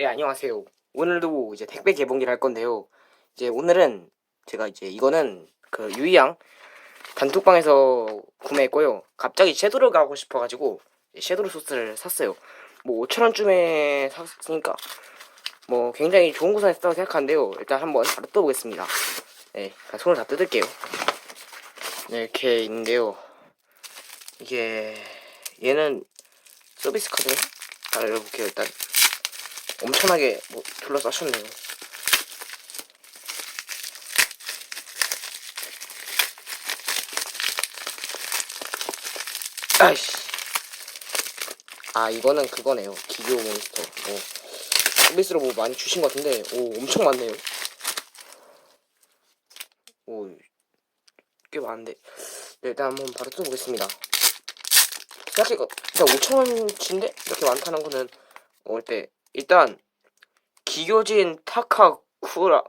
네, 안녕하세요. 오늘도 이제 택배 개봉기를 할 건데요. 이제 오늘은 제가 이제 이거는 그 유이양 단톡방에서 구매했고요. 갑자기 섀도를 가고 싶어가지고 섀도우 소스를 샀어요. 뭐 5천원쯤에 샀으니까 뭐 굉장히 좋은 곳에 샀다고 생각하는데요. 일단 한번 바로 뜯어보겠습니다. 네, 자, 손을 다 뜯을게요. 네, 이렇게 있는데요. 이게 얘는 서비스 카드 다 열어볼게요 일단. 엄청나게 뭐 둘러싸셨네요. 아이씨. 아 이거는 그거네요. 기교 몬스터. 뭐 서비스로 뭐 많이 주신 것 같은데 오 엄청 많네요. 오 꽤 많은데 네, 일단 한번 바로 뜯어보겠습니다. 생각해가 진짜 5천원치인데 이렇게 많다는 거는 어, 일단 일단 기교진 타카쿠라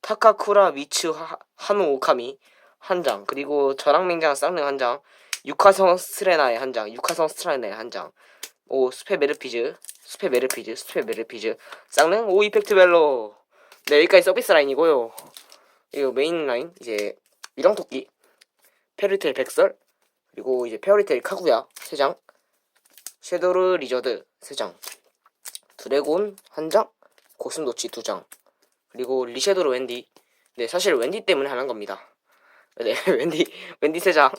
타카쿠라 미츠 하, 하노 오카미 한 장 그리고 저랑맹장 쌍능 한장 육화성 스트레나의 한 장 육화성 스트레나의 한 장 오 스페 메르피즈 스페 메르피즈 스페 메르피즈. 쌍능 오 이펙트 벨로. 네 여기까지 서비스 라인이고요. 이거 메인 라인 이제 미렁토끼 페리테일 백설 그리고 이제 페어리테일 카구야 세 장 섀도르 리저드 세 장 드래곤 한 장, 고슴도치 두 장, 그리고 리섀도우 웬디. 네, 사실 웬디 때문에 하는 겁니다. 네, 웬디, 웬디 세 장,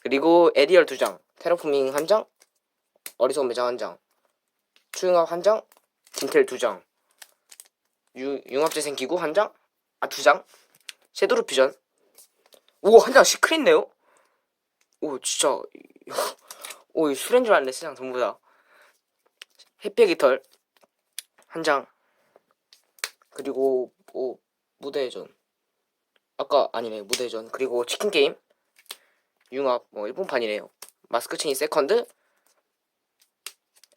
그리고 에리얼 두 장, 테라포밍 한 장, 어리석은 매장 한 장, 추융합 한 장, 딘텔 두 장, 유, 융합재생 기구 한 장, 아, 두 장, 섀도우 퓨전. 오, 한 장 시크릿네요? 오, 진짜. 오, 이 술인 줄 알았네, 세장 전부 다. 햇볕 깃털 한 장. 그리고 뭐 무대전. 아까 아니네 무대전. 그리고 치킨 게임. 융합 뭐 일본판이네요. 마스크 체인 세컨드.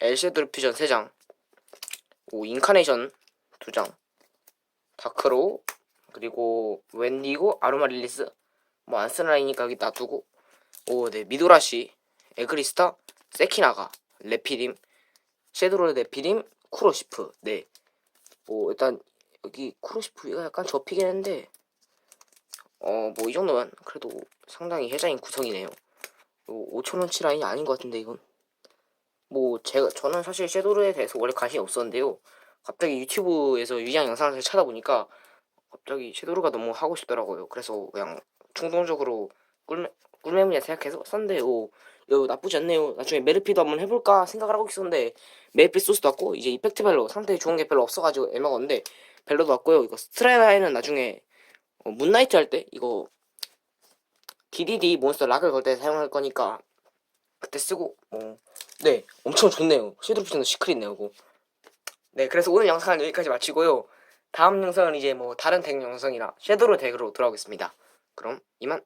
엘쉐돌 퓨전 3장. 오 인카네이션 2장. 다크로 그리고 웬디고 아로마 릴리스 뭐 안 쓰는 라인이니까 여기 놔두고 오네 미도라시 에그리스타 세키나가 레피림 섀도우 레피림 쿠로시프 네. 뭐 일단 여기 쿠로시프가 약간 접히긴 했는데 어 뭐 이 정도면 그래도 상당히 혜자인 구성이네요. 5천원치 라인이 아닌 것 같은데 이건 뭐 제가 저는 사실 섀도우에 대해서 원래 관심이 없었는데요. 갑자기 유튜브에서 유양 영상을 찾아보니까 갑자기 섀도우가 너무 하고 싶더라고요. 그래서 그냥 충동적으로 꿀매 꿀매물이라 생각해서 샀는데 오 이거 나쁘지 않네요. 나중에 메르피도 한번 해볼까 생각을 하고 있었는데 메르피 소스도 왔고 이제 이펙트 벨로 상태에 좋은 게 별로 없어가지고 애먹었는데 벨로도 왔고요. 이거 스트레나에는 나중에 어, 문나이트 할 때 이거 DDD 몬스터 락을 걸 때 사용할 거니까 그때 쓰고 뭐네 엄청 좋네요. 섀도우 시크릿네요. 이거. 네 그래서 오늘 영상은 여기까지 마치고요. 다음 영상은 이제 뭐 다른 덱 영상이나 섀도우 덱으로 돌아오겠습니다. 그럼 이만.